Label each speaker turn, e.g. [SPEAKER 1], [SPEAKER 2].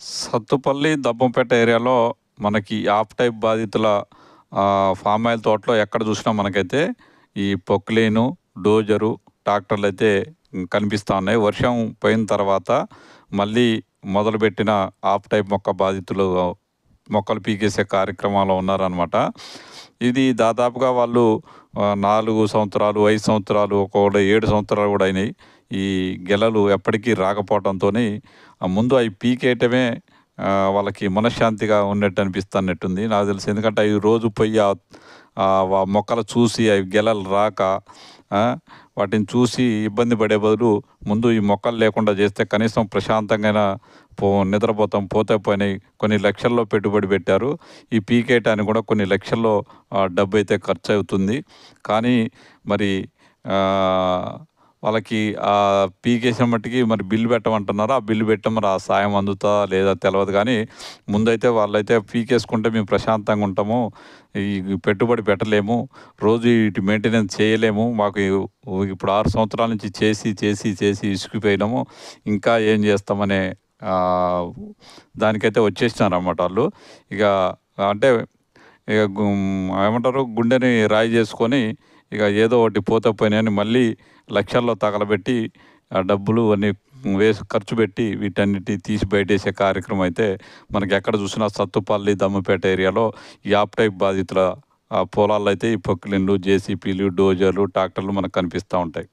[SPEAKER 1] సత్తుపల్లి దబ్బంపేట ఏరియాలో మనకి of type బాధితుల ఫామ్ ఆయిల్ తోటలో ఎక్కడ చూసినా మనకైతే ఈ పొక్లేను డోజరు ట్రాక్టర్లు అయితే కనిపిస్తూ ఉన్నాయి వర్షం పోయిన తర్వాత మళ్ళీ మొదలుపెట్టిన ఆఫ్ టైప్ మొక్క బాధితులు మొక్కలు పీకేసే కార్యక్రమంలో ఉన్నారనమాట ఇది దాదాపుగా వాళ్ళు నాలుగు సంవత్సరాలు ఐదు సంవత్సరాలు ఒక్కొక్కటి ఏడు సంవత్సరాలు కూడా అయినాయి. ఈ గెలలు ఎప్పటికీ రాకపోవడంతో ముందు అవి పీకేయటమే వాళ్ళకి మనశ్శాంతిగా ఉన్నట్టు అనిపిస్తున్నట్టుంది. నాకు తెలిసి ఎందుకంటే అవి రోజు పోయి ఆ- మొక్కలు చూసి అవి గెలలు రాక వాటిని చూసి ఇబ్బంది పడే బదులు ముందు ఈ మొక్కలు లేకుండా చేస్తే కనీసం ప్రశాంతంగా పో నిద్రపోతాం పోతే పోయినాయి. కొన్ని లక్షల్లో పెట్టుబడి పెట్టారు. ఈ పీకేయటానికి కూడా కొన్ని లక్షల్లో డబ్బు అయితే ఖర్చు అవుతుంది కానీ మరి వాళ్ళకి ఆ పీకేసిన మట్టికి మరి బిల్లు పెట్టమంటున్నారు. ఆ బిల్లు పెట్టడం మరి ఆ సాయం అందుతా లేదా తెలియదు కానీ ముందైతే వాళ్ళైతే పీకేసుకుంటే మేము ప్రశాంతంగా ఉంటాము. ఈ పెట్టుబడి పెట్టలేము. రోజు ఇటు మెయింటెనెన్స్ చేయలేము. మాకు ఇప్పుడు ఆరు సంవత్సరాల నుంచి చేసి చేసి చేసి ఇసుకుపోయినాము. ఇంకా ఏం చేస్తామనే దానికైతే వచ్చేసినారు అన్నమాట వాళ్ళు. ఇక అంటే ఇక ఏమంటారు? గుండెని రాయి చేసుకొని ఇక ఏదో ఒకటి పోతే పోయినాయని మళ్ళీ లక్షల్లో తగలబెట్టి ఆ డబ్బులు అన్నీ వేసి ఖర్చు పెట్టి వీటన్నిటి తీసి బయటేసే కార్యక్రమం అయితే మనకి ఎక్కడ చూసినా సత్తుపల్లి దమ్మపేట ఏరియాలో యాప్ టైప్ బాధితుల ఆ పొలాల్లో అయితే ఈ పొక్లిన్లు జేసీపీలు డోజర్లు ట్రాక్టర్లు మనకు కనిపిస్తూ ఉంటాయి.